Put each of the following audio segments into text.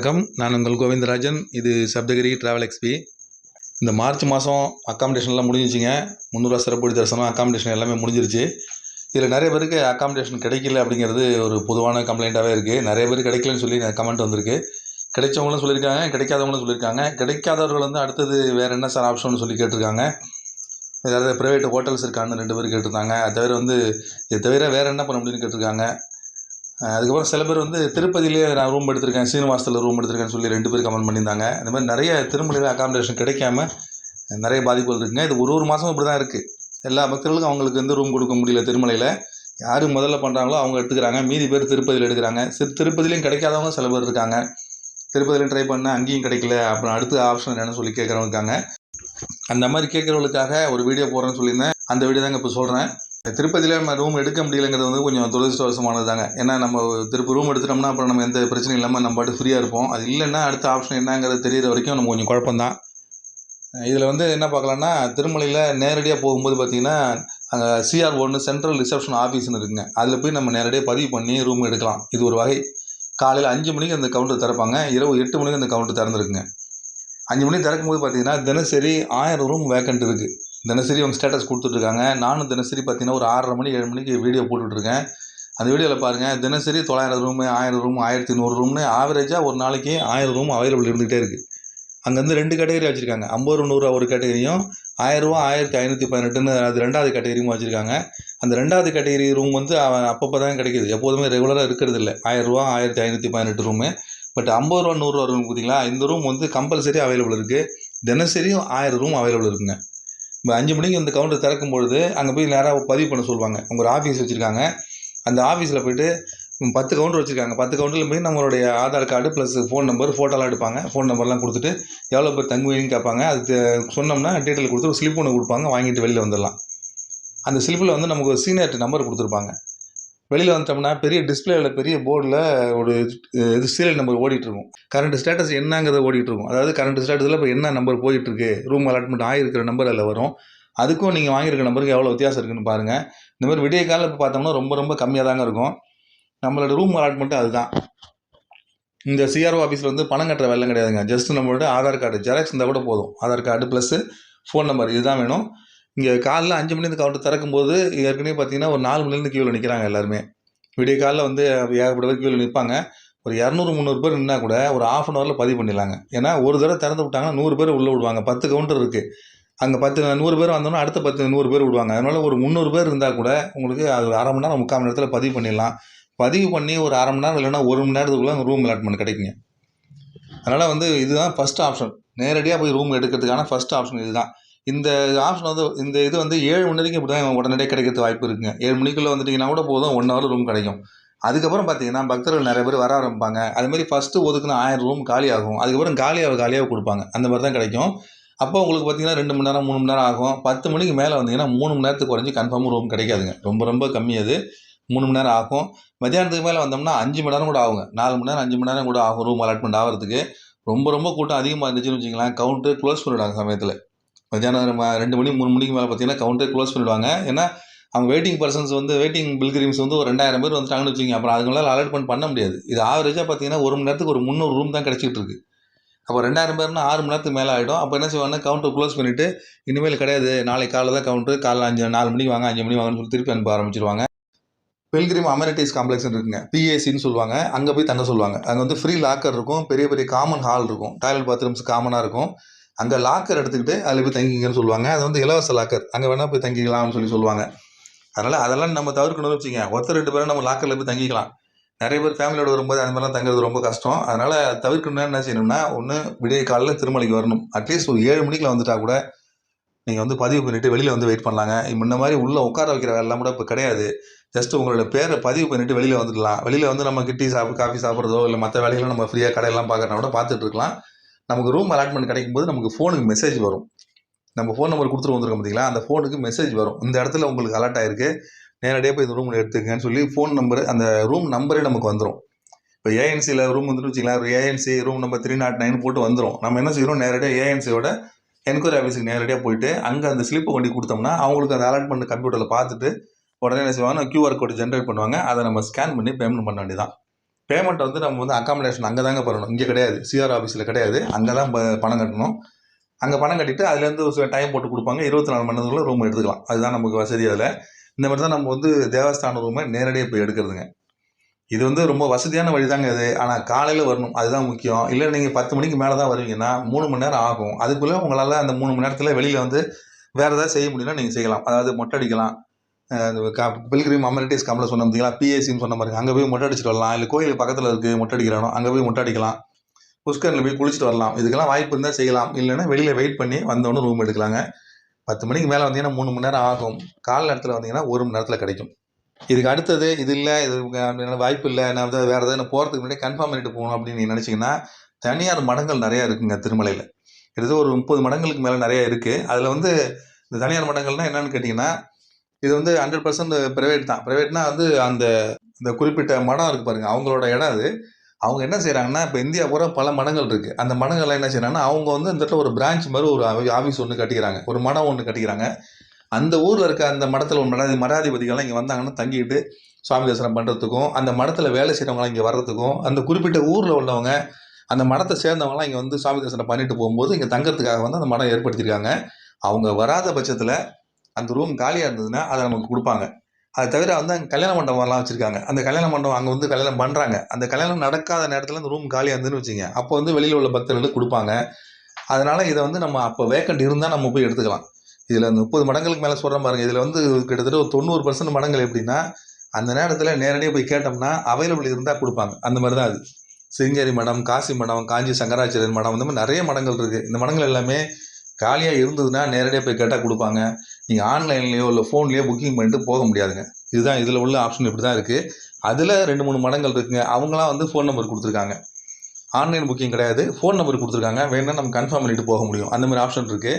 வணக்கம். நான் உங்கள் கோவிந்தராஜன். இது சப்தகிரி ட்ராவல் எக்ஸ்பி இந்த மார்ச் மாதம் அக்காமடேஷன்லாம் முடிஞ்சிச்சுங்க. முந்நூறுவா சிறப்பு தரிசனம் அக்காமடேஷன் எல்லாமே முடிஞ்சிருச்சு. இதில் நிறைய பேருக்கு அக்காமடேஷன் கிடைக்கல அப்படிங்கிறது ஒரு பொதுவான கம்ப்ளைண்ட்டாகவே இருக்குது நிறைய பேர் கிடைக்கலன்னு சொல்லி கமெண்ட் வந்திருக்கு. கிடைச்சவங்களும் சொல்லியிருக்காங்க கிடைக்காதவங்களும் சொல்லியிருக்காங்க. கிடைக்காதவர்கள் வந்து அடுத்தது வேறு என்ன சார் ஆப்ஷன் சொல்லி கேட்டிருக்காங்க. ஏதாவது ப்ரைவேட் ஹோட்டல்ஸ் இருக்கான்னு ரெண்டு பேர் கேட்டிருந்தாங்க. அது தவிர வந்து இது தவிர வேறு என்ன பண்ண முடியும்னு கேட்டிருக்காங்க. அதுக்கப்புறம் சில பேர் வந்து திருப்பதியிலே நான் ரூம் எடுத்திருக்கேன் சீனிவாசத்தில் ரூம் எடுத்திருக்கேன்னு சொல்லி ரெண்டு பேர் கமெண்ட் பண்ணியிருந்தாங்க. இந்த மாதிரி நிறைய திருமலையில் அகாமடேஷன் கிடைக்காம நிறைய பாதிப்புகள் இருக்குங்க. இது ஒரு ஒரு மாதமும் இப்படி தான் இருக்குது எல்லா பக்தர்களுக்கும் அவங்களுக்கு வந்து ரூம் கொடுக்க முடியல திருமலையில். யார் முதல்ல பண்ணுறாங்களோ அவங்க எடுத்துக்கிறாங்க. மீதி பேர் திருப்பதியில் எடுக்கிறாங்க. சிறு திருப்பதிலையும் கிடைக்காதவங்க சில பேர் இருக்காங்க. திருப்பதிலையும் ட்ரை பண்ணால் அங்கேயும் கிடைக்கல. அப்புறம் அடுத்த ஆப்ஷன் என்னென்னு சொல்லி கேட்குறவங்க இருக்காங்க. அந்த மாதிரி கேட்குறவங்களுக்காக ஒரு வீடியோ போடுறேன்னு சொல்லியிருந்தேன். அந்த வீடியோ தாங்க இப்போ சொல்கிறேன் திருப்பதியில் நம்ம ரூம் எடுக்க முடியலைங்கிறது வந்து கொஞ்சம் துரதிருஷ்டவசமானது தாங்க ஏன்னா நம்ம திருப்பி ரூம் எடுத்துட்டோம்னா அப்புறம் நம்ம எந்த பிரச்சனையும் இல்லாமல் நம்ம பாட்டு ஃப்ரீயாக இருப்போம். அது இல்லைன்னா அடுத்த ஆப்ஷன் என்னங்கிறது தெரியிற வரைக்கும் நம்ம கொஞ்சம் குழப்பம்தான். இதில் வந்து என்ன பார்க்கலான்னா திருமலையில் நேரடியாக போகும்போது பார்த்தீங்கன்னா அங்கே சிஆர் ஒன்று சென்ட்ரல் ரிசப்ஷன் ஆஃபீஸ்னு இருக்குங்க. அதில் போய் நம்ம நேரடியாக பதிவு பண்ணி ரூம் எடுக்கலாம். இது ஒரு வகை. காலையில் அஞ்சு மணிக்கு அந்த கவுண்டர் திறப்பாங்க. இரவு எட்டு மணிக்கு அந்த கவுண்டர் திறந்துருக்குங்க. அஞ்சு மணிக்கு திறக்கும்போது பார்த்தீங்கன்னா தினசரி ஆயிரம் ரூம் வேக்கண்ட் இருக்குது தினசரி அவங்க ஸ்டேட்டஸ் கொடுத்துட்ருக்காங்க. நானும் தினசரி பார்த்தீங்கன்னா ஒரு ஆறரை மணி ஏழு மணிக்கு வீடியோ போட்டுட்ருக்கேன். அந்த வீடியோவில் பாருங்கள் தினசரி தொள்ளாயிரம் ரூமு ஆயிரம் ரூம் ஆயிரத்தி நூறு ரூம்னு ஆவரேஜாக ஒரு நாளைக்கு ஆயிரம் ரூம் அவைலபிள் இருந்துகிட்டே இருக்குது அங்கேருந்து ரெண்டு கேட்டகரி வச்சுருக்காங்க. ஐம்பது ரூபா நூறுரூவா ஒரு கேட்டகரியும் ஆயிரரூவா ஆயிரத்தி ஐநூற்றி பதினெட்டுன்னு அது ரெண்டாவது கேட்டகரியும் வச்சுருக்காங்க. அந்த ரெண்டாவது கேட்டகரி ரூம் வந்து அப்பப்போ தான் கிடைக்குது. எப்போதுமே ரெகுலராக இருக்கிறது இல்லை ஆயிரரூவா ஆயிரத்தி ஐநூற்றி பதினெட்டு ரூமு பட் ஐம்பது ரூபா நூறுரூவா ரூம் பார்த்தீங்களா இந்த ரூம் வந்து கம்பல்சரி அவைலபிள் இருக்குது தினசரியும் ஆயிரம் ரூம் அவைலபிள் இருக்குங்க. அஞ்சு மணிக்கு இந்த கவுண்டர் திறக்கும் பொழுது அங்கே போய் நேராக பதிவு பண்ண சொல்லுவாங்க. அவங்க ஒரு ஆஃபீஸ் வச்சுருக்காங்க. அந்த ஆஃபீஸில் போயிட்டு பத்து கவுண்டர் வச்சுருக்காங்க. பத்து கவுண்டரில் போய் நம்மளுடைய Aadhaar card plus phone number ஃபோட்டோலாம் எடுப்பாங்க. ஃபோன் நம்பர்லாம் கொடுத்துட்டு எவ்வளோ பேர் தங்குவீங்கன்னு கேட்பாங்க. அது சொன்னோம்னா டீட்டெயில் கொடுத்து ஒரு ஸ்லிப் ஒன்று கொடுப்பாங்க. வாங்கிட்டு வெளியில் வந்துடலாம். அந்த ஸ்லிப்பில் வந்து நமக்கு ஒரு சீனியர்ட்டு நம்பர் கொடுத்துருப்பாங்க. வெளியில் வந்துட்டோம்னா பெரிய டிஸ்பிளேல பெரிய போர்டில் ஒரு இது சீரியல் நம்பர் ஓடிட்டுருக்கும். கரண்ட் ஸ்டேட்டஸ் என்னங்கிறத ஓடிட்டுருக்கும். அதாவது கரண்ட் ஸ்டேட்டஸில் இப்போ என்ன நம்பர் போயிட்டுருக்கு? ரூம் அலாட்மெண்ட் ஆகிருக்கிற நம்பர் அதில் வரும். அதுக்கும் நீங்கள் வாங்கியிருக்க நம்பருக்கு எவ்வளோ வித்தியாசம் இருக்குன்னு பாருங்கள் இந்த மாதிரி விடிய காலம் இப்போ பார்த்தோம்னா ரொம்ப ரொம்ப கம்மியாக தாங்க இருக்கும். நம்மளோட ரூம் அலாட்மெண்ட்டு அதுதான். இந்த சிஆர்ஓ ஆஃபீஸில் வந்து பணம் கட்டுற வேலை கிடையாதுங்க. ஜஸ்ட் நம்மளோட ஆதார் கார்டு ஜெராக்ஸ் இருந்தால் கூட போதும். Aadhaar card plus phone number இதுதான் வேணும். இங்கே காலைல அஞ்சு மணி கவுண்டர் திறக்கும்போது ஏற்கனவே பார்த்தீங்கன்னா ஒரு நாலு மணிலேருந்து கியூவில் நிற்கிறாங்க எல்லாருமே. விடிய காலைல வந்து ஏகப்பட்ட பேர் கியூவில் நிற்பாங்க ஒரு இரநூறு முந்நூறு பேர் நின்னா கூட ஒரு ஆஃப் அன் ஹவரில் பதிவு பண்ணிடலாங்க. ஏன்னா ஒரு தடவை திறந்து விட்டாங்கன்னா நூறு பேர் உள்ளே விடுவாங்க. பத்து கவுண்டர் இருக்குது அங்கே பத்து நூறு பேர் வந்தோம்னா அடுத்த பத்து நூறு பேர் விடுவாங்க. அதனால் ஒரு முந்நூறு பேர் இருந்தால் கூட உங்களுக்கு அது ஒரு அரை மணி நேரம் முக்கால் மணி நேரத்தில் பதிவு பண்ணிடலாம். பதிவு பண்ணி ஒரு அரை மணி நேரம் இல்லைன்னா ஒரு மணி நேரத்துக்குள்ளே ரூம் அலாட்மெண்ட் கிடைக்குங்க. அதனால் வந்து இதுதான் ஃபஸ்ட் ஆப்ஷன் நேரடியாக போய் ரூம் எடுக்கிறதுக்கான ஃபஸ்ட் ஆப்ஷன் இதுதான். இந்த ஆப்ஷன் வந்து இந்த இது வந்து ஏழு மணி வரைக்கும் இப்படி தான் உடனடியாக கிடைக்கிறது வாய்ப்பு இருக்குங்க. ஏழு மணிக்குள்ளே வந்துட்டிங்கன்னா கூட போதும் ஒன் ஹவர் ரூம் கிடைக்கும். அதுக்கப்புறம் பார்த்தீங்கன்னா பக்தர்கள் நிறைய பேர் வர ஆரம்பிப்பாங்க. அதுமாதிரி ஃபஸ்ட்டு ஒதுக்குனா ஆயிரம் ரூம் காலி ஆகும். அதுக்கப்புறம் காலியாக காலியாக கொடுப்பாங்க. அந்த மாதிரி தான் கிடைக்கும். அப்போ உங்களுக்கு பார்த்தீங்கன்னா ரெண்டு மணி நேரம் மூணு மணி நேரம் ஆகும். பத்து மணிக்கு மேலே வந்தீங்கன்னா மூணு மணி நேரத்துக்கு குறைஞ்சி கன்ஃபார்மாக ரூம் கிடைக்காதுங்க. ரொம்ப ரொம்ப கம்மி அது. மூணு மணி நேரம் ஆகும். மத்தியானத்துக்கு மேலே வந்தோம்னா அஞ்சு மணி நேரம் கூட ஆகுங்க. நாலு மணி நேரம் அஞ்சு மணி நேரம் கூட ஆகும் ரூம் அலாட்மெண்ட் ஆகிறதுக்கு ரொம்ப ரொம்ப கூட்டம் அதிகமாக இருந்துச்சுன்னு வச்சுங்களேன் கவுண்ட்ரு க்ளோஸ் பண்ணிவிடுவாங்க சமயத்தில். மத்தியானம் ரெண்டு மணி மூணு மணிக்கு மேலே பார்த்தீங்கன்னா கவுண்டர் க்ளோஸ் பண்ணிடுவாங்க. ஏன்னா அவங்க வெயிட்டிங் பர்சன்ஸ் வந்து வெயிட்டிங் பில்கிரிம்ஸ் வந்து ஒரு ரெண்டாயிரம் பேர் வந்துட்டாங்கன்னு வச்சுங்க அப்புறம் அதுங்களால் அலாட்மெண்ட் பண்ண முடியாது. இது ஆவரேஜாக பார்த்தீங்கன்னா ஒரு மணி நேரத்துக்கு ஒரு முந்நூறு ரூம் தான் கிடச்சிட்டு இருக்கு. அப்போ ரெண்டாயிரம் பேர்னா ஆறு மணி நேரத்துக்கு மேலே ஆகிடும் அப்போ என்ன செய்வாங்கன்னா கவுண்டர் க்ளோஸ் பண்ணிவிட்டு இனிமேல் கிடையாது. நாளைக்கு காலையில் தான் கவுண்டர் காலைல அஞ்சு நாலு மணிக்கு வாங்க அஞ்சு மணி வாங்கன்னு சொல்லி திருப்பி அனுப்ப ஆரம்பிச்சிருவாங்க. பில்கிரிம் அமெரிட்டிஸ் காம்ப்ளெக்ஸ் இருக்குங்க. பிஏசின்னு சொல்லுவாங்க. அங்கே போய் தங்க சொல்லுவாங்க. அங்கே வந்து ஃப்ரீ லாக்கர் இருக்கும். பெரிய பெரிய காமன் ஹால் இருக்கும். டாய்லெட் பாத்ரூம்ஸ் காமனாக இருக்கும். அங்கே லாக்கர் எடுத்துக்கிட்டு அதில் போய் தங்கிங்கன்னு சொல்லுவாங்க. அது வந்து இலவச லாக்கர் அங்கே வேணால் போய் தங்கிக்கலாம்னு சொல்லி சொல்லுவாங்க. அதனால் அதெல்லாம் நம்ம தவிர்க்கணும்னு வச்சுங்க ஒருத்தர் ரெண்டு பேரும் நம்ம லாக்கரில் போய் தங்கிக்கலாம். நிறைய பேர் ஃபேமிலியோட வரும்போது அந்த மாதிரிலாம் தங்குறது ரொம்ப கஷ்டம். அதனால் தவிர்க்கணும்னா என்ன செய்யணும்னா ஒன்று விடிய காலையில் திருமலைக்கு வரணும். அட்லீஸ்ட் ஒரு ஏழு மணிக்குள்ள வந்துட்டா கூட நீங்கள் வந்து பதிவு பண்ணிவிட்டு வெளியில் வந்து வெயிட் பண்ணலாங்க. முன்ன மாதிரி உள்ளே உட்கார வைக்கிற வேலைலாம் கூட இப்போ கிடையாது. ஜஸ்ட் உங்களோட பேரை பதிவு பண்ணிவிட்டு வெளியில் வந்துடலாம். வெளியில் வந்து நம்ம கிட்டி சாப்பிட்டு காஃபி சாப்பிட்றதோ இல்லை மற்ற வேலைகளும் நம்ம ஃப்ரீயாக கடையெல்லாம் பார்க்கறனா கூட பார்த்துட்டு இருக்கலாம். நமக்கு ரூம் அலாட்மெண்ட் கிடைக்கும் போது நமக்கு ஃபோனுக்கு மெசேஜ் வரும். நம்ம ஃபோன் நம்பர் கொடுத்துட்டு வந்துருக்கோம் பார்த்தீங்களா அந்த ஃபோனுக்கு மெசேஜ் வரும். இந்த இடத்துல உங்களுக்கு அலர்ட் ஆயிருக்கு. நேரடியாக போய் இந்த ரூமில் எடுத்துக்கங்கன்னு சொல்லி ஃபோன் நம்பர் அந்த ரூம் நம்பரே நமக்கு வந்துடும் இப்போ ஏஎன்சியில் ரூம் வந்துட்டு வச்சுக்கலாம் ANC room number three nought nine oh போட்டு வந்துடும் நம்ம என்ன செய்கிறோம் நேரடியாக ஏஎன்சியோட என்கொயரி ஆஃபீஸுக்கு நேரடியாக போயிட்டு அங்கே அந்த ஸ்லிப்பை கொண்டு கொடுத்தோம்னா அவங்களுக்கு அந்த அலாட்மெண்ட் கம்ப்யூட்டரில் பார்த்துட்டு உடனே என்ன செய்வாங்க கியூஆர் கோடு ஜென்ரேட் பண்ணுவாங்க. அதை நம்ம ஸ்கேன் பண்ணி பேமெண்ட் பண்ண வேண்டியதான் பேமெண்ட் வந்து நம்ம வந்து அக்காமடேஷன் அங்கே தாங்க பண்ணணும். இங்கே கிடையாது. சிஆர் ஆஃபீஸில் கிடையாது. அங்கே தான் ப- பணம் கட்டணும். அங்கே பணம் கட்டிட்டு அதுலேருந்து ஒரு சில டைம் போட்டு கொடுப்பாங்க. இருபத்தி நாலு மணி நேரத்துக்குள்ள ரூம் எடுத்துக்கலாம். அதுதான் நமக்கு வசதி அதில். இந்த மாதிரி தான் நம்ம வந்து தேவஸ்தான ரூமை நேரடியாக போய் எடுக்கிறதுங்க. இது வந்து ரொம்ப வசதியான வழி தாங்க இது. ஆனால் காலையில் வரணும். அதுதான் முக்கியம். இல்லை நீங்கள் பத்து மணிக்கு மேலே தான் வருவீங்கன்னா மூணு மணி நேரம் ஆகும். அதுக்குள்ளே உங்களால் அந்த மூணு மணி நேரத்தில் வெளியில் வந்து வேறு ஏதாவது செய்ய முடியும்னா நீங்கள் செய்யலாம். அதாவது மொட்டை அடிக்கலாம். பில்கிரிம் அமெரிட்டிஸ் கம்பளை சொன்ன பார்த்தீங்களா பிஎஸ்சின்னு சொன்ன மாதிரி அங்கே போய் மொட்டை அடிச்சுட்டு வரலாம். இல்லை கோயில் பக்கத்தில் இருக்குது மொட்டை அடிக்கிறானோ அங்கே போய் மொட்டை அடிக்கலாம். புஷ்கரில் போய் குளிச்சுட்டு வரலாம். இதுக்கெல்லாம் வாய்ப்பு இருந்தால் செய்யலாம். இல்லைன்னா வெளியில் வெயிட் பண்ணி வந்தோடனே ரூம் எடுக்கலாங்க. பத்து மணிக்கு மேலே வந்தீங்கன்னா மூணு மணி நேரம் ஆகும். கால நேரத்தில் வந்தீங்கன்னா ஒரு மணி நேரத்தில் கிடைக்கும். இதுக்கு அடுத்தது இது இல்லை இது வாய்ப்பு இல்லை. நான் வந்து வேறு ஏதாவது நான் போகிறதுக்கு முன்னாடி கன்ஃபார்ம் பண்ணிட்டு போகணும் அப்படின்னு நீங்கள் நினச்சிங்கன்னா தனியார் மடங்கள் நிறையா இருக்குங்க திருமலையில். கிட்டத்தட்ட ஒரு முப்பது மடங்களுக்கு மேலே நிறையா இருக்குது அதில் வந்து இந்த தனியார் மடங்கள்னால் என்னென்னு கேட்டிங்கன்னா இது வந்து ஹண்ட்ரட் பர்சன்ட் ப்ரைவேட் தான். ப்ரைவேட்னா வந்து அந்த இந்த குறிப்பிட்ட மடம் இருக்குது பாருங்கள் அவங்களோட இடம் அது. அவங்க என்ன செய்கிறாங்கன்னா இப்போ இந்தியா பூரா பல மடங்கள் இருக்குது அந்த மடங்கள்லாம் என்ன செய்கிறாங்கன்னா அவங்க வந்து இந்த இடத்துல ஒரு பிரான்ச் மாதிரி ஒரு ஆஃபீஸ் ஒன்று கட்டிக்கிறாங்க. ஒரு மடம் ஒன்று கட்டிக்கிறாங்க. அந்த ஊரில் இருக்க அந்த மடத்தில் ஒரு மடாதி மடாதிபதிகள்லாம் இங்கே வந்தாங்கன்னா தங்கிட்டு சுவாமி தரிசனம் பண்ணுறதுக்கும் அந்த மடத்தில் வேலை செய்கிறவங்களாம் இங்கே வர்றதுக்கும் அந்த குறிப்பிட்ட ஊரில் உள்ளவங்க அந்த மடத்தை சேர்ந்தவங்களாம் இங்கே வந்து சுவாமி தரிசனம் பண்ணிட்டு போகும்போது இங்கே தங்கறதுக்காக வந்து அந்த மடம் ஏற்படுத்தியிருக்காங்க அவங்க வராத பட்சத்தில் அந்த ரூம் காலியாக இருந்ததுன்னா அதை நமக்கு கொடுப்பாங்க. அதை தவிர வந்து அங்கே கல்யாண மண்டபம்லாம் வச்சுருக்காங்க. அந்த கல்யாண மண்டபம் அங்கே வந்து கல்யாணம் பண்ணுறாங்க அந்த கல்யாணம் நடக்காத நேரத்தில் அந்த ரூம் காலியாக இருந்துன்னு வச்சுங்க அப்போ வந்து வெளியில் உள்ள பக்தர்களுக்கு கொடுப்பாங்க. அதனால் இதை வந்து நம்ம அப்போ வேக்கண்ட் இருந்தால் நம்ம போய் எடுத்துக்கலாம். இதில் அந்த முப்பது மடங்களுக்கு மேலே சொல்கிறேன் பாருங்கள் இதில் வந்து கிட்டத்தட்ட ஒரு தொண்ணூறு பர்சன்ட் மடங்கள் எப்படின்னா அந்த நேரத்தில் நேரடியாக போய் கேட்டோம்னா அவைலபிள் இருந்தால் கொடுப்பாங்க. அந்த மாதிரி தான் அது. சிங்கேரி மடம் காசி மடம் காஞ்சி சங்கராச்சாரியர் மடம் இந்த மாதிரி நிறைய மடங்கள் இருக்குது இந்த மடங்கள் எல்லாமே காலியாக இருந்ததுன்னா நேரடியாக போய் கேட்டால் கொடுப்பாங்க. நீங்கள் ஆன்லைன்லேயோ இல்லை ஃபோன்லேயோ புக்கிங் பண்ணிட்டு போக முடியாதுங்க. இதுதான் இதில் உள்ள ஆப்ஷன் இப்படி தான் இருக்குது அதில் ரெண்டு மூணு மடங்கள் இருக்குங்க. அவங்களாம் வந்து ஃபோன் நம்பர் கொடுத்துருக்காங்க. ஆன்லைன் புக்கிங் கிடையாது. ஃபோன் நம்பர் கொடுத்துருக்காங்க. வேணால் நம்ம கன்ஃபார்ம் பண்ணிட்டு போக முடியும். அந்த மாதிரி ஆப்ஷன் இருக்குது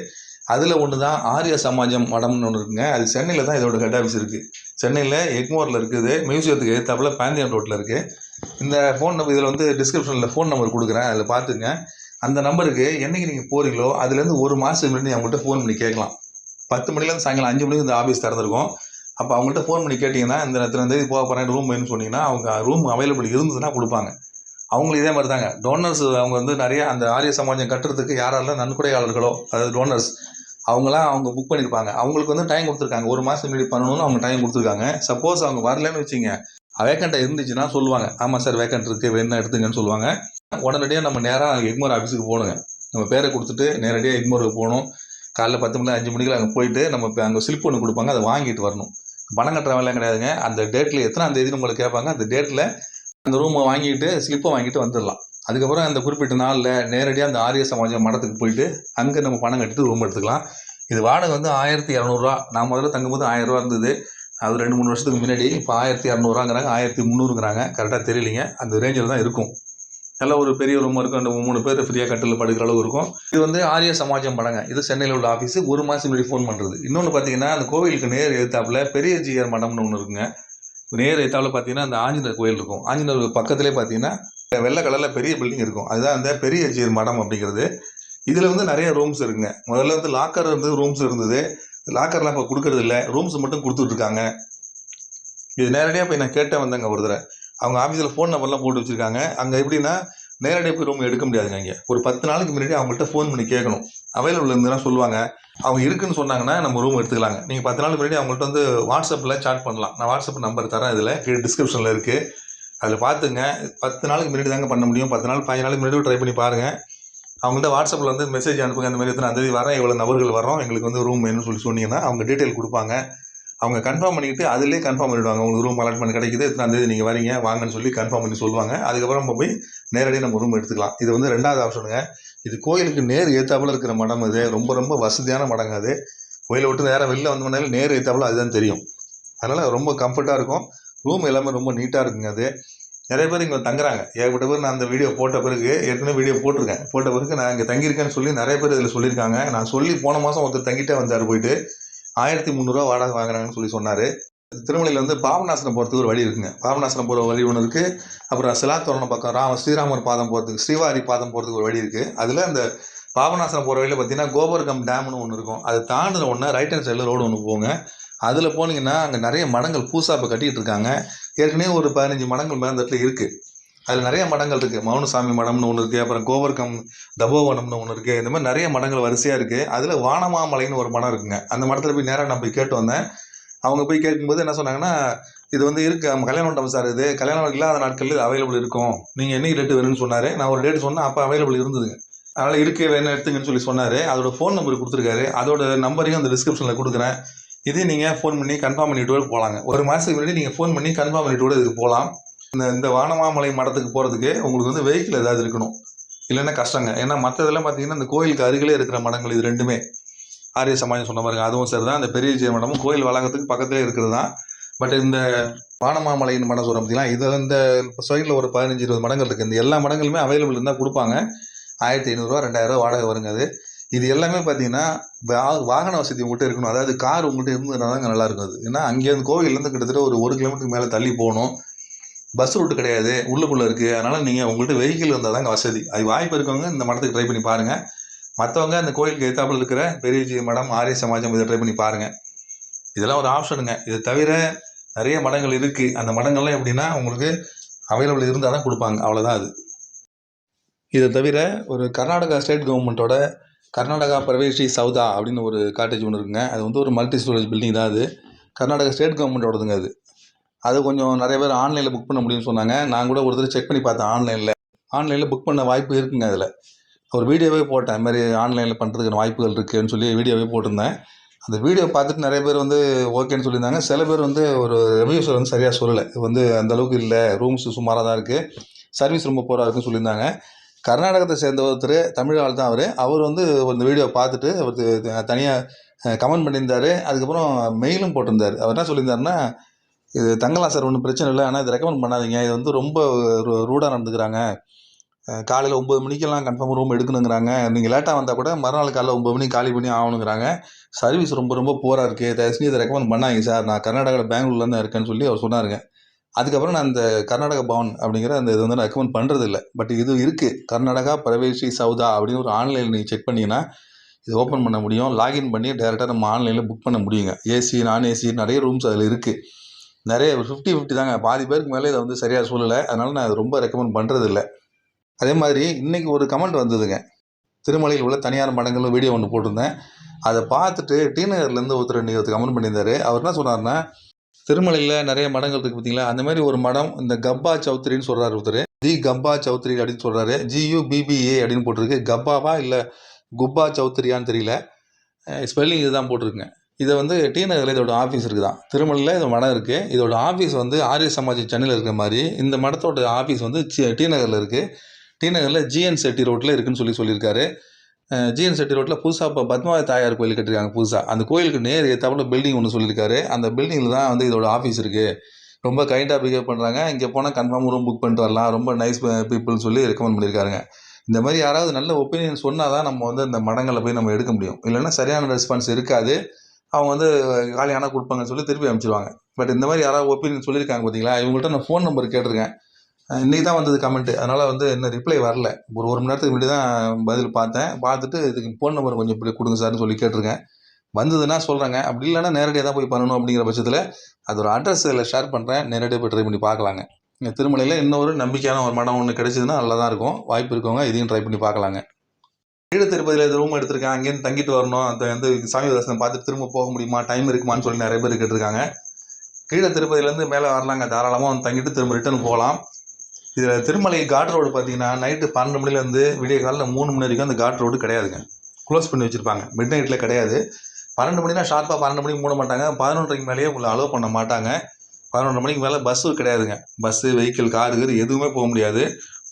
அதில் ஒன்று தான் ஆரிய சமாஜம் மடம்னு ஒன்று இருக்குங்க. அது சென்னையில் தான் இதோட ஹெட் ஆஃபீஸ் இருக்குது சென்னையில் எக்மோரில் இருக்குது. மியூசியத்துக்கு எதிர்த்தாப்புல பாந்தியன் ரோட்டில் இருக்குது இந்த ஃபோன் நம்பர் இதில் வந்து டிஸ்கிரிப்ஷனில் ஃபோன் நம்பர் கொடுக்குறேன். அதில் பார்த்துங்க. அந்த நம்பருக்கு என்னைக்கு நீங்கள் போகிறீங்களோ அதுலேருந்து ஒரு மாதத்துக்கு முன்னாடி அவங்கள்ட்ட ஃபோன் பண்ணி கேட்கலாம். பத்து மணிலேருந்து சாயங்காலம் அஞ்சு மணிக்கு இந்த ஆஃபீஸ் திறந்துருக்கும். அப்போ அவங்கள்ட்ட ஃபோன் பண்ணி கேட்டிங்கன்னா இந்த நேரத்தில் தேதி போக போகிறேன் ரூம் வேணும்னு சொன்னிங்கன்னா அவங்க ரூம் அவைலபிள் இருந்ததுன்னா கொடுப்பாங்க. அவங்களும் இதே மாதிரி தாங்க டோனர்ஸ் அவங்க வந்து நிறைய அந்த ஆரிய சமாஜம் கட்டுறதுக்கு யாரெல்லாம் நன்கொடையாளர்களோ அதாவது டோனர்ஸ் அவங்களாம் அவங்க புக் பண்ணியிருப்பாங்க. அவங்களுக்கு வந்து டைம் கொடுத்துருக்காங்க. ஒரு மாதம் முன்னாடி பண்ணணும்னு அவங்க டைம் கொடுத்துருக்காங்க. சப்போஸ் அவங்க வரலன்னு வச்சுங்க வேக்கண்ட்டாக இருந்துச்சுன்னா சொல்லுவாங்க. ஆமாம் சார் வேக்கண்ட் இருக்குது வேணும் எடுத்துங்கன்னு சொல்லுவாங்க. உடனடியாக நம்ம நேராக எக்மோர் ஆஃபீஸுக்கு போகணுங்க. நம்ம பேரை கொடுத்துட்டு நேரடியாக எக்மோருக்கு போகணும். காலைல பத்து மணி அஞ்சு மணிக்கு அங்கே போயிட்டு நம்ம இப்போ அங்கே ஸ்லிப் ஒன்று கொடுப்பாங்க அதை வாங்கிட்டு வரணும். பணம் கட்டுற வேலை கிடையாதுங்க. அந்த டேட்டில் எத்தனாம் தேதி உங்களுக்கு கேட்பாங்க. அந்த டேட்டில் அந்த ரூமை வாங்கிட்டு ஸ்லிப்பை வாங்கிட்டு வந்துடலாம். அதுக்கப்புறம் அந்த குறிப்பிட்ட நாளில் நேரடியாக அந்த ஆரிய சமாஜம் மடத்துக்கு போயிட்டு அங்கே நம்ம பணம் கட்டிட்டு ரூம் எடுத்துக்கலாம். இது வாடகை வந்து ஆயிரத்தி இரநூறுவா. நான் முதல்ல தங்கும்போது ஆயிரம் ரூபா இருந்தது. அது ரெண்டு மூணு வருஷத்துக்கு முன்னாடி இப்போ ஆயிரத்தி இரநூறுவாங்கிறாங்க ஆயிரத்தி முந்நூறுங்கிறாங்க. கரெக்டாக தெரியலிங்க. அந்த ரேஞ்சில் தான் இருக்கும். நல்ல ஒரு பெரிய ரூமாக இருக்கும். ரெண்டு மூணு பேர் ஃப்ரீயாக கட்டில் படுக்கிற அளவு இருக்கும். இது வந்து ஆரிய சமாஜம் படங்க. இது சென்னையில் உள்ள ஆஃபீஸு ஒரு மாதம் முன்னாடி ஃபோன் பண்ணுறது இன்னொன்று பார்த்தீங்கன்னா அந்த கோவிலுக்கு நேர் எழுத்தாப்பில் பெரிய ஜிஆர் மடம்னு ஒன்று இருக்குங்க. நேர் எதிர்த்தாப்புல பார்த்தீங்கன்னா அந்த ஆஞ்சநேயர் கோயில் இருக்கும். ஆஞ்சநேயர் பக்கத்துலேயே பார்த்தீங்கன்னா வெள்ளை கலரில் பெரிய பில்டிங் இருக்கும். அதுதான் அந்த பெரிய ஜிஆர் மடம் அப்படிங்கிறது. இதில் வந்து நிறைய ரூம்ஸ் இருக்குங்க. முதல்ல வந்து லாக்கர் இருந்தது ரூம்ஸ் இருந்தது. லாக்கர்லாம் இப்போ கொடுக்கறது இல்லை ரூம்ஸ் மட்டும் கொடுத்துட்ருக்காங்க இது நேரடியாக போய் நான் கேட்டேன் வந்தேங்க ஒரு தடவை. அவங்க ஆஃபீஸில் ஃபோன் நம்பர்லாம் போட்டு வச்சுருக்காங்க. அங்கே எப்படின்னா நேரடியாக போய் ரூம் எடுக்க முடியாதுங்க இங்கே. ஒரு பத்து நாளுக்கு முன்னாடி அவங்கள்ட்ட ஃபோன் பண்ணி கேட்கணும். அவைலபிள் இருந்துன்னா சொல்லுவாங்க. அவங்க இருக்குன்னு சொன்னாங்கன்னா நம்ம ரூம் எடுத்துக்கலாங்க. நீங்கள் பத்து நாளுக்கு முன்னாடி அவங்கள்ட்ட வந்து வாட்ஸ்அப்பில் சாட் பண்ணலாம். நான் வாட்ஸ்அப் நம்பர் தரேன் இதில். கீழே டிஸ்கிரிப்ஷனில் இருக்குது அதில் பார்த்துங்க. பத்து நாளுக்கு முன்னாடி தாங்க பண்ண முடியும். பத்து நாள் பதினஞ்சு நாளுக்கு முன்னாடி ட்ரை பண்ணி பாருங்கள் அவங்கள்ட்ட வாட்ஸ்அப்பில் வந்து மெசேஜ் அனுப்புங்க. அந்த மாதிரி எத்தனை தேதி வரேன் இவ்வளோ நபர்கள் வரோம் எங்களுக்கு வந்து ரூம் வேணும்னு சொல்லி சொன்னீங்கன்னா அவங்க டீட்டெயில் கொடுப்பாங்க. அவங்க கன்ஃபார்ம் பண்ணிக்கிட்டு அதிலே கன்ஃபார்ம் பண்ணிவிடுவாங்க உங்களுக்கு ரூம் அலாட்மெண்ட் கிடைக்குது இத்தனை தேதி நீங்கள் வரீங்க வாங்கன்னு சொல்லி கன்ஃபார்ம் பண்ணி சொல்லுவாங்க. அதுக்கப்புறம் நம்ம போய் நேரடியாக நம்ம ரூம் எடுத்துக்கலாம். இது வந்து ரெண்டாவது ஆப்ஷனுங்க இது கோயிலுக்கு நேர் ஏத்தாப்பில் இருக்கிற மடம் இது ரொம்ப ரொம்ப வசதியான மடங்கு அது. கோயிலை விட்டு நேரம் வெளில வந்தோம்னாலே நேர் ஏத்தாப்பில் அதுதான் தெரியும். அதனால் ரொம்ப கம்ஃபர்ட்டாக இருக்கும். ரூம் எல்லாமே ரொம்ப நீட்டாக இருக்குங்க அது. நிறைய பேர் இங்கே தங்குறாங்க. ஏகப்பட்ட பேர் நான் அந்த வீடியோ போட்ட பிறகு ஏற்கனவே வீடியோ போட்டிருக்கேன். போட்ட பிறகு நான் இங்கே தங்கியிருக்கேன்னு சொல்லி நிறைய பேர் இதில் சொல்லியிருக்காங்க. நான் சொல்லி போன மாதம் ஒருத்தர் தங்கிட்டே வந்தார் போயிட்டு. ஆயிரத்தி முந்நூறுரூவா வாடகை வாங்குறாங்கன்னு சொல்லி சொன்னார். திருமலையில் வந்து பாபநாசனம் போகிறதுக்கு ஒரு வழி இருக்குங்க. பாபநாசனம் போகிற வழி ஒன்று இருக்குது அப்புறம் சிலாத்தோரணம் பக்கம் ராம ஸ்ரீராமர் பாதம் போகிறதுக்கு ஸ்ரீவாரி பாதம் போகிறதுக்கு ஒரு வழி இருக்குது அதில் அந்த பாபநாசனம் போகிற வழியில் பார்த்தீங்கன்னா கோபர்கம் டேம்னு ஒன்று இருக்கும். அது தாண்டின ஒன்று ரைட் ஹேண்ட் சைடில் ரோடு ஒன்று போங்க அதில் போனீங்கன்னா அங்கே நிறைய மடங்கள் பூசா இப்போ கட்டிகிட்டு இருக்காங்க. ஏற்கனவே ஒரு பதினஞ்சு மடங்கள் மேலே அந்த இடத்துல இருக்குது அதில் நிறைய மடங்கள் இருக்குது மௌனசாமி மடம்னு ஒன்று இருக்குது அப்புறம் கோவர்க்கம் தபோவனம்னு ஒன்று இருக்குது இந்த மாதிரி நிறைய மடங்கள் வரிசையாக இருக்குது அதில் வானமாமலைன்னு ஒரு மடம் இருக்குங்க. அந்த மடத்தில் போய் நேராக நான் போய் கேட்டு வந்தேன். அவங்க போய் கேட்கும்போது என்ன சொன்னாங்கன்னா இது வந்து இருக்குது ஆமா, கல்யாண மண்டபம் சார் இது. கல்யாணம் இல்லாத நாட்களில் அவைலபிள் இருக்கும். நீங்கள் என்னைக்கு டேட்டு வேணும்னு சொன்னார். நான் ஒரு டேட் சொன்னேன் அப்போ அவைலபிள் இருந்ததுங்க. அதனால் இருக்கே வேணும் எடுத்துங்கன்னு சொல்லி சொன்னார். அதோட ஃபோன் நம்பர் கொடுத்துருக்காரு. அதோட நம்பரையும் அந்த டிஸ்கிரிப்ஷனில் கொடுக்குறேன். இதே நீங்கள் ஃபோன் பண்ணி கன்ஃபார்ம் பண்ணிட்டு கூட போகலாங்க ஒரு மாதத்துக்கு முன்னாடி நீங்கள் ஃபோன் பண்ணி கன்ஃபார்ம் பண்ணிட்டு கூட இதுக்கு போகலாம் இந்த இந்த வானமாமலை மடத்துக்கு போகிறதுக்கு உங்களுக்கு வந்து வெஹிக்கிள் ஏதாவது இருக்கணும். இல்லைன்னா கஷ்டங்க. ஏன்னா மற்றதெல்லாம் பார்த்தீங்கன்னா இந்த கோயிலுக்கு அருகிலே இருக்கிற மடங்கள் இது ரெண்டுமே. ஆரிய சமாஜம் சொன்ன பாருங்க அதுவும் சரி தான் இந்த பெரிய விஜய மடமும் கோயில் வளாகத்துக்கு பக்கத்திலே இருக்கிறது தான் பட் இந்த வானமாமலையின் மடம் சொல்கிறோம் பார்த்தீங்கன்னா இது இந்த சைடில் ஒரு பதினஞ்சு இருபது மடங்கள் இருக்குது இந்த எல்லா மடங்களுமே அவைலபிள் இருந்தால் கொடுப்பாங்க. ஆயிரத்தி ஐநூறுரூவா ரெண்டாயிரரூவா வாடகை வருங்க அது. இது எல்லாமே பார்த்தீங்கன்னா வாகன வசதி உங்கள்கிட்ட இருக்கணும். அதாவது கார் உங்கள்கிட்ட இருந்ததுனால தாங்க நல்லாயிருக்கும் அது. ஏன்னா அங்கேருந்து கோவிலேருந்து கிட்டத்தட்ட ஒரு ஒரு கிலோமீட்டருக்கு மேலே தள்ளி போகணும். பஸ் ரூட் கிடையாது உள்ளுக்குள்ளே இருக்குது அதனால் நீங்கள் உங்கள்கிட்ட வெஹிக்கிள் வந்தால் தாங்க வசதி. அது வாய்ப்பு இருக்கவங்க இந்த மடத்துக்கு ட்ரை பண்ணி பாருங்கள் மற்றவங்க அந்த கோயிலுக்கு எதிர்த்தாப்பில் இருக்கிற பெரியஜி மடம் ஆரிய சமாஜம் இதை ட்ரை பண்ணி பாருங்கள் இதெல்லாம் ஒரு ஆப்ஷனுங்க இதை தவிர நிறைய மடங்கள் இருக்குது அந்த மடங்கள்லாம் எப்படின்னா உங்களுக்கு அவைலபிள் இருந்தால் தான் கொடுப்பாங்க. அவ்வளோதான் அது. இதை தவிர ஒரு கர்நாடகா ஸ்டேட் கவர்மெண்ட்டோட கர்நாடகா பிரவேசி சவுதா அப்படின்னு ஒரு காட்டேஜ் ஒன்று இருக்குங்க. அது வந்து ஒரு மல்டி ஸ்டோரேஜ் பில்டிங் தான் அது. கர்நாடகா ஸ்டேட் கவர்மெண்ட்டோடதுங்க அது. அது கொஞ்சம் நிறைய பேர் ஆன்லைனில் புக் பண்ண முடியும்னு சொன்னாங்க. நான் கூட ஒரு தடவை செக் பண்ணி பார்த்தேன் ஆன்லைனில். ஆன்லைனில் புக் பண்ண வாய்ப்பு இருக்குங்க அதில். ஒரு வீடியோவே போட்டேன். இந்த மாதிரி ஆன்லைனில் பண்ணுறதுக்கு வாய்ப்புகள் இருக்குதுன்னு சொல்லி வீடியோவே போட்டிருந்தேன். அந்த வீடியோ பார்த்துட்டு நிறைய பேர் வந்து ஓகேன்னு சொல்லியிருந்தாங்க. சில பேர் வந்து ஒரு ரிவ்யூஸ் வந்து சரியாக சொல்லலை. இது வந்து அந்தளவுக்கு இல்லை. ரூம்ஸ் சுமாராக தான் இருக்குது சர்வீஸ் ரொம்ப போராக இருக்குன்னு சொல்லியிருந்தாங்க. கர்நாடகத்தை சேர்ந்த ஒருத்தர் தமிழ் ஆள் தான் அவர். அவர் வந்து இந்த வீடியோ பார்த்துட்டு அவர் தனியாக கமெண்ட் பண்ணியிருந்தார். அதுக்கப்புறம் மெயிலும் போட்டிருந்தார். அவர் என்ன சொல்லியிருந்தாருன்னா இது தங்கலாம் சார் ஒன்றும் பிரச்சனை இல்லை. ஆனால் இதை ரெக்கமெண்ட் பண்ணாதீங்க. இது வந்து ரொம்ப ரூடாக நடந்துக்கிறாங்க. காலையில் ஒம்பது மணிக்கெல்லாம் கன்ஃபார்ம் ரூம் எடுக்கணுங்கிறாங்க. நீங்கள் லேட்டாக வந்தால் கூட மறுநாள் காலையில் ஒம்பது மணிக்கு காலி பண்ணி ஆகணுங்கிறாங்க. சர்வீஸ் ரொம்ப ரொம்ப போராக இருக்குது தயவு இதை ரெக்கமெண்ட் பண்ணாங்க சார். நான் கர்நாடகாவில் பெங்களூரில் தான் இருக்கேன்னு சொல்லி அவர் சொன்னாருங்க. அதுக்கப்புறம் நான் அந்த கர்நாடக பவன் அப்படிங்கிற அந்த இது வந்து நான் ரெக்கமெண்ட் பண்ணுறது இல்லை பட் இது இருக்குது கர்நாடகா பிரவேசி சவுதா அப்படின்னு ஒரு ஆன்லைனில் நீங்கள் செக் பண்ணிங்கன்னா இது ஓப்பன் பண்ண முடியும். லாகின் பண்ணி டேரெக்டாக நம்ம ஆன்லைனில் புக் பண்ண முடியுங்க. ஏசி நான் ஏசி நிறைய ரூம்ஸ் அதில் இருக்குது நிறைய ஃபிஃப்டி ஃபிஃப்டி தாங்க. பாதி பேருக்கு மேலே இதை வந்து சரியாக சொல்லலை அதனால் நான் அதை ரொம்ப ரெக்கமெண்ட் பண்ணுறது இல்லை அதே மாதிரி இன்றைக்கி ஒரு கமெண்ட் வந்ததுங்க. திருமலையில் உள்ள தனியார் மடங்களும் வீடியோ ஒன்று போட்டிருந்தேன். அதை பார்த்துட்டு டி நகர்லேருந்து ஒருத்தர் நீ ஒருத்தர் கமெண்ட் பண்ணியிருந்தாரு. அவர் என்ன சொன்னார்னா திருமலையில் நிறைய மடங்கள் இருக்குது பார்த்தீங்களா? அந்த மாதிரி ஒரு மடம் இந்த கப்பா சௌத்ரின்னு சொல்கிறாரு ஒருத்தர். தி கப்பா சௌத்ரி அப்படின்னு சொல்கிறாரு ஜியூபிபிஏ அப்படின்னு போட்டிருக்கு. கப்பாவா இல்லை குப்பா சௌத்ரியான்னு தெரியல. ஸ்பெல்லிங் இதுதான் போட்டிருக்குங்க. இதை வந்து டி நகரில் இதோட ஆஃபீஸ் இருக்குதான். திருமலையில் இது மடம் இருக்குது இதோட ஆஃபீஸ் வந்து ஆரிய சமாஜ் சென்னையில் இருக்கிற மாதிரி இந்த மடத்தோட ஆஃபீஸ் வந்து டி நகரில் இருக்குது டி நகரில் ஜிஎன் செட்டி ரோட்டில் இருக்குதுன்னு சொல்லி சொல்லியிருக்காரு. ஜிஎன் செட்டி ரோட்டில் புதுசாக இப்போ பத்மாவதி தாயார் கோயில் கட்டிருக்காங்க புதுசாக அந்த கோயிலுக்கு நேர் ஏற்றாப்புல பில்டிங் ஒன்று சொல்லியிருக்காரு. அந்த பில்டிங்கில் தான் வந்து இதோட ஆஃபீஸ் இருக்குது ரொம்ப கைண்டாக பிஹேவ் பண்ணுறாங்க இங்கே போனால் கன்ஃபார்ம் ரூம் புக் பண்ணிட்டு வரலாம். ரொம்ப நைஸ் பீப்புள்னு சொல்லி ரெக்கமெண்ட் பண்ணியிருக்காருங்க. இந்த மாதிரி யாராவது நல்ல ஒப்பீனியன் சொன்னால் தான் நம்ம வந்து அந்த மடங்களில் போய் நம்ம எடுக்க முடியும். இல்லைன்னா சரியான ரெஸ்பான்ஸ் இருக்காது. அவங்க வந்து காலியான கொடுப்பாங்கன்னு சொல்லி திருப்பி அனுப்பிச்சிடுவாங்க பட் இந்த மாதிரி யாராவது ஒப்பீனியன் சொல்லியிருக்காங்க பார்த்தீங்களா இவங்கள்ட்ட நான் ஃபோன் நம்பர் கேட்டிருக்கேன். இன்றைக்கி தான் வந்தது கமெண்ட்டு அதனால் வந்து இன்னும் ரிப்ளை வரல. ஒரு ஒரு மணி நேரத்துக்கு முன்னாடி தான் பதில் பார்த்தேன். பார்த்துட்டு இதுக்கு ஃபோன் நம்பர் கொஞ்சம் இப்படி கொடுங்க சார்னு சொல்லி கேட்டிருக்கேன். வந்ததுன்னா சொல்கிறேங்க அப்படி இல்லைன்னா நேரடியாக தான் போய் பண்ணணும் அப்படிங்கிற பட்சத்தில் அதோட அட்ரஸ் இதில் ஷேர் பண்ணுறேன் நேரடியாக போய் ட்ரை பண்ணி பார்க்கலாங்க. இங்கே திருமலையில் இன்னொரு நம்பிக்கையான ஒரு மடம் ஒன்று கிடைச்சதுன்னா நல்லா தான் இருக்கும். வாய்ப்பு இருக்கவங்க இதையும் ட்ரை பண்ணி பார்க்கலாங்க. கீழ திருப்பதியில் இது ரூம் எடுத்திருக்கேன் அங்கேருந்து தங்கிட்டு வரணும். அந்த வந்து சாமி தரிசனம் பார்த்துட்டு திரும்ப போக முடியுமா? டைம் இருக்குமான்னு சொல்லி நிறைய பேர் கேட்டிருக்காங்க. கீழே திருப்பதியிலேருந்து மேலே வரலாங்க. தாராளமாக வந்து தங்கிட்டு திரும்ப ரிட்டர்ன் போகலாம். இதில் திருமலை காட் ரோடு பார்த்தீங்கன்னா நைட்டு பன்னெண்டு மணிலேருந்து விடிய காலையில் மூணு மணி வரைக்கும் அந்த காட் ரோடு கிடையாதுங்க. க்ளோஸ் பண்ணி வச்சுருப்பாங்க. மிட் நைட்டில் கிடையாது. பன்னெண்டு மணினா ஷார்ப்பாக பன்னெண்டு மணிக்கு மூட மாட்டாங்க. பதினொன்றரைக்கு மேலேயே உங்களை அலோவ் பண்ண மாட்டாங்க. பதினொன்றரை மணிக்கு மேலே பஸ்ஸு கிடையாதுங்க. பஸ்ஸு வெஹிக்கிள் காரு எதுவுமே போக முடியாது.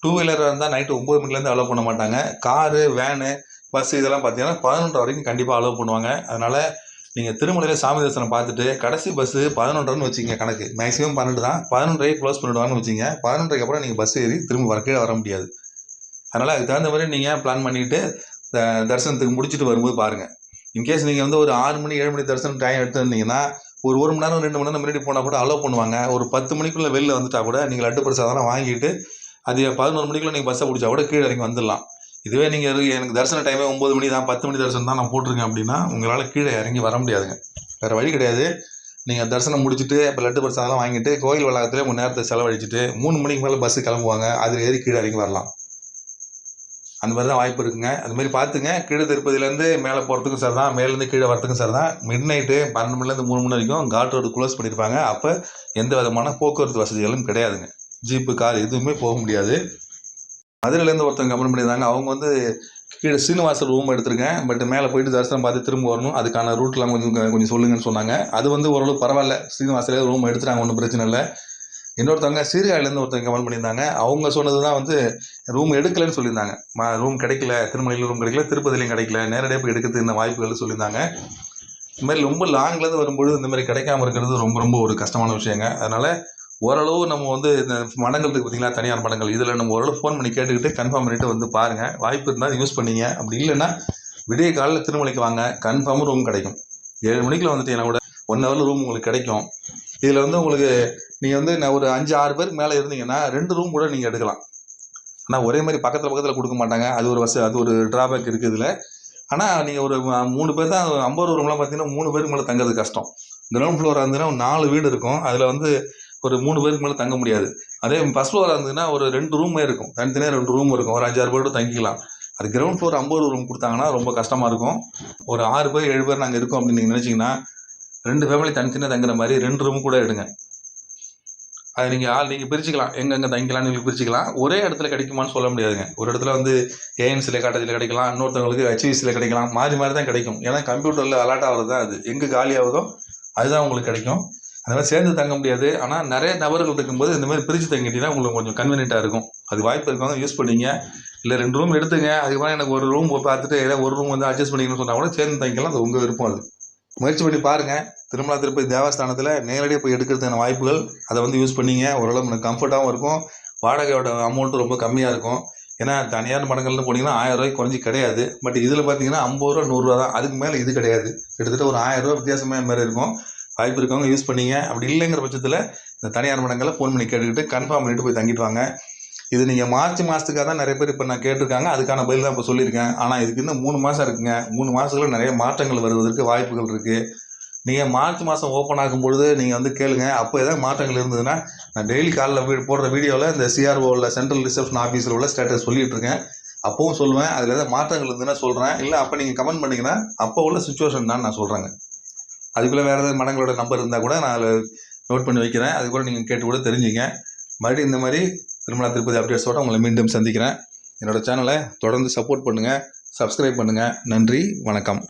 டூ வீலராக இருந்தால் நைட்டு ஒம்பது மணிலேருந்து அலோவ் பண்ண மாட்டாங்க. காரு வேனு பஸ் இதெல்லாம் பார்த்தீங்கன்னா பதினொன்றரை வரைக்கும் கண்டிப்பாக அலோவ் பண்ணுவாங்க. அதனால் நீங்கள் திருமலையில் சாமி தரிசனம் பார்த்துட்டு கடைசி பஸ்ஸு பதினொன்றரைன்னு வச்சுங்க கணக்கு. மேக்ஸிமம் பன்னெண்டு தான். பதினொன்றரை க்ளோஸ் பண்ணிவிடுவாங்கன்னு வச்சுங்க பதினொன்றரைக்கு அப்புறம் நீங்கள் பஸ் ஏறி திரும்ப வர கீழே வர முடியாது. அதனால் அதுக்கு தகுந்த மாதிரி நீங்கள் பிளான் பண்ணிவிட்டு தரிசனத்துக்கு முடிச்சுட்டு வரும்போது பாருங்கள் இன்கேஸ் நீங்கள் வந்து ஒரு ஆறு மணி ஏழு மணி தரிசனம் டைம் எடுத்துருந்தீங்கன்னா ஒரு ஒரு மணி நேரம் ரெண்டு மணி நேரம் முன்னாடி போனால் கூட அலோவ் பண்ணுவாங்க. ஒரு பத்து மணிக்குள்ளே வெளில வந்துட்டால் கூட நீங்கள் லட்டு பிரசாதம் வாங்கிட்டு அது பதினோரு மணிக்குள்ளே நீங்கள் பஸ்ஸை பிடிச்சா கூட கீழே இறங்கி வந்துடலாம். இதுவே நீங்கள் எனக்கு தரிசன டைமே ஒம்பது மணி தான் பத்து மணி தரிசனம் தான் நான் போட்டிருக்கேன் அப்படின்னா உங்களால் கீழே இறங்கி வர முடியாதுங்க. வேறு வழி கிடையாது. நீங்கள் தரிசனம் முடிச்சுட்டு இப்போ லட்டு பிரசாதம்லாம் வாங்கிட்டு கோயில் வளாகத்தில் உங்கள் நேரத்தை செலவழிச்சிட்டு மூணு மணிக்கு மேலே பஸ்ஸு கிளம்புவாங்க. அதில் ஏறி கீழே இறங்கி வரலாம். அந்த மாதிரி தான் வாய்ப்பு இருக்குங்க. அது மாதிரி பார்த்துங்க. கீழே திருப்பதியிலேருந்து மேலே போகிறதுக்கும் சரி தான் மேலேருந்து கீழே வரத்துக்கும் சரி தான் மிட் நைட்டு பன்னெண்டு மணிலேருந்து மூணு மணி வரைக்கும் காட் ரோடு க்ளோஸ் பண்ணியிருப்பாங்க. அப்போ எந்த விதமான போக்குவரத்து வசதிகளும் கிடையாதுங்க. ஜீப்பு கார் எதுவுமே போக முடியாது. மதுரையிலேருந்து ஒருத்தவங்க கமெண்ட் பண்ணியிருந்தாங்க. அவங்க வந்து கீழே சீனிவாசல் ரூம் எடுத்திருக்கேன். பட் மேலே போயிட்டு தரிசனம் பார்த்து திரும்ப வரணும். அதுக்கான ரூட்லாம் கொஞ்சம் கொஞ்சம் சொல்லுங்கன்னு சொன்னாங்க. அது வந்து ஓரளவு பரவாயில்ல. சீனிவாசலே ரூம் எடுத்துட்டாங்க. ஒன்றும் பிரச்சனை இல்லை. இன்னொருத்தவங்க சீர்காழிலேருந்து ஒருத்தவங்க கமெண்ட் பண்ணியிருந்தாங்க. அவங்க சொன்னது தான் வந்து ரூம் எடுக்கலைன்னு சொல்லியிருந்தாங்க. ரூம் கிடைக்கல. திருமலையில் ரூம் கிடைக்கல. திருப்பதிலையும் கிடைக்கல. நேரடியாக போய் எடுக்கிறதுக்கு இந்த வாய்ப்புகள் சொல்லியிருந்தாங்க. இந்த மாதிரி ரொம்ப லாங்லேருந்து வரும்பொழுது இந்த மாதிரி கிடைக்காம இருக்கிறது ரொம்ப ரொம்ப ஒரு கஷ்டமான விஷயங்க. அதனால் ஓரளவு நம்ம வந்து இந்த மடங்கள் இருக்குது பார்த்தீங்களா தனியார் மடங்கள். இதில் நம்ம ஓரளவு ஃபோன் பண்ணி கேட்டுக்கிட்டு கன்ஃபார்ம் பண்ணிவிட்டு வந்து பாருங்கள் வாய்ப்பு இருந்தால் யூஸ் பண்ணீங்க. அப்படி இல்லைன்னா விடிய காலையில் திருமலைக்கு வாங்க. கன்ஃபார்மாக ரூம் கிடைக்கும். ஏழு மணிக்குள்ள வந்துட்டீங்கன்னா கூட ஒன் ஹவரில் ரூம் உங்களுக்கு கிடைக்கும். இதில் வந்து உங்களுக்கு நீங்கள் வந்து நான் ஒரு அஞ்சு ஆறு பேருக்கு மேலே இருந்தீங்கன்னா ரெண்டு ரூம் கூட நீங்கள் எடுக்கலாம். ஆனால் ஒரே மாதிரி பக்கத்தில் பக்கத்தில் கொடுக்க மாட்டாங்க. அது ஒரு வச அது ஒரு ட்ராபேக் இருக்குது இதில். ஆனால் நீங்கள் ஒரு மூணு பேர் தான் ஐம்பது ரூம்லாம் பார்த்தீங்கன்னா மூணு பேருக்கு மேலே தங்குறது கஷ்டம். கிரவுண்ட் ஃப்ளோராக இருந்ததுன்னா நாலு வீடு இருக்கும். அதில் வந்து ஒரு மூணு பேருக்கு மேலே தங்க முடியாது. அதே ஃபஸ்ட் ஃப்ளோராக இருந்ததுன்னா ஒரு ரெண்டு ரூமே இருக்கும். தனித்தனியாக ரெண்டு ரூம் இருக்கும். ஒரு அஞ்சாறு பேர் தங்கிக்கலாம். அது கிரவுண்ட் ஃப்ளோர் ஐம்பது ரூம் கொடுத்தாங்கன்னா ரொம்ப கஷ்டமாக இருக்கும். ஒரு ஆறு பேர் ஏழு பேர் நாங்கள் இருக்கோம் அப்படின்னு நீங்கள் நினச்சிங்கன்னா ரெண்டு ஃபேமிலி தனித்தனியாக தங்குற மாதிரி ரெண்டு ரூம் கூட எடுங்க. அதை நீங்கள் ஆள் நீங்கள் பிரிச்சுக்கலாம். எங்கெங்கே தங்கிக்கலாம்னு நீங்கள் பிரிச்சுக்கலாம். ஒரே இடத்துல கிடைக்குமான்னு சொல்ல முடியாதுங்க. ஒரு இடத்துல வந்து ஏஎன்சியில் காட்டத்தில் கிடைக்கலாம். இன்னொருத்தவங்களுக்கு ஹெச்விசியில் கிடைக்கலாம். மாறி மாறி தான் கிடைக்கும். ஏன்னா கம்ப்யூட்டரில் அலாட் ஆகிறது தான் அது. எங்கே காலி ஆகுதோ அதுதான் உங்களுக்கு கிடைக்கும். அந்த மாதிரி சேர்ந்து தங்க முடியாது. ஆனால் நிறைய நபர்கள் இருக்கும்போது இந்த மாதிரி பிரித்து தங்கிட்டீங்கன்னா உங்களுக்கு கொஞ்சம் கன்வீனியண்ட்டாக இருக்கும். அது வாய்ப்பு இருக்கவங்க யூஸ் பண்ணிங்க. இல்லை ரெண்டு ரூம் எடுத்துங்க. அதுக்கப்புறம் எனக்கு ஒரு ரூம் பார்த்துட்டு ஏதாவது ஒரு ரூம் வந்து அட்ஜஸ்ட் பண்ணிக்கணும்னு சொன்னால் கூட சேர்ந்து தங்கிக்கலாம். அது உங்கள் விருப்பம் அது. முயற்சி பண்ணி பாருங்கள் திருமலா திருப்பதி தேவஸ்தானத்தில் நேரடியாக போய் எடுக்கிறதுக்கான வாய்ப்புகள் அதை வந்து யூஸ் பண்ணிங்க. ஓரளவு எனக்கு கம்ஃபர்ட்டாகவும் இருக்கும். வாடகையோட அமௌண்ட்டும் ரொம்ப கம்மியாக இருக்கும். ஏன்னா தனியார் மடங்கள்னு போனீங்கன்னா ஆயிரம் ரூபாய்க்கு குறைஞ்சி கிடையாது. பட் இதில் பார்த்தீங்கன்னா ஐம்பது ரூபா நூறுரூவா தான். அதுக்கு மேலே இது கிடையாது. கிட்டத்தட்ட ஒரு ஆயிரம் ரூபா வித்தியாசமே மாதிரி இருக்கும். வாய்ப்பு இருக்கவங்க யூஸ் பண்ணீங்க. அப்படி இல்லைங்கிற பட்சத்தில் இந்த தனியார் மடங்களை ஃபோன் பண்ணி கேட்டுக்கிட்டு கன்ஃபார்ம் பண்ணிட்டு போய் தங்கிட்டு வாங்க இது நீங்கள் மார்ச் மாதத்துக்காக தான் நிறைய பேர் இப்போ நான் கேட்டிருக்காங்க. அதுக்கான பதில் தான் இப்போ சொல்லியிருக்கேன். ஆனால் இதுக்கு இன்னும் மூணு மாதம் இருக்குங்க. மூணு மாதத்துக்குள்ள நிறைய மாற்றங்கள் வருவதற்கு வாய்ப்புகள் இருக்குது நீங்கள் மார்ச் மாதம் ஓப்பன் ஆகும் பொழுது நீங்கள் வந்து கேளுங்க. அப்போ எதாவது மாற்றங்கள் இருந்ததுன்னா நான் டெய்லி காலைல வீ போடுற வீடியோவில் இந்த சிஆர்ஓவில் சென்ட்ரல் ரிசப்ஷன் ஆஃபீஸில் உள்ள ஸ்டேட்டஸ் சொல்லிகிட்டு இருக்கேன். அப்பவும் சொல்லுவேன். அதில் ஏதாவது மாற்றங்கள் இருந்ததுன்னா சொல்கிறேன் இல்லை அப்போ நீங்கள் கமெண்ட் பண்ணிங்கன்னா அப்போ உள்ள சுச்சுவேஷன் தான் நான் சொல்கிறேங்க அதுக்குள்ளே வேறு ஏதாவது மடங்களோட நம்பர் இருந்தால் கூட நான் அதில் நோட் பண்ணி வைக்கிறேன். அது கூட நீங்கள் கேட்டு கூட தெரிஞ்சுங்க. மறுபடியும் இந்த மாதிரி திருமலா திருப்பதி அப்டேட்ஸோடு உங்களை மீண்டும் சந்திக்கிறேன். என்னோட சேனலை தொடர்ந்து சப்போர்ட் பண்ணுங்கள் சப்ஸ்கிரைப் பண்ணுங்கள் நன்றி வணக்கம்.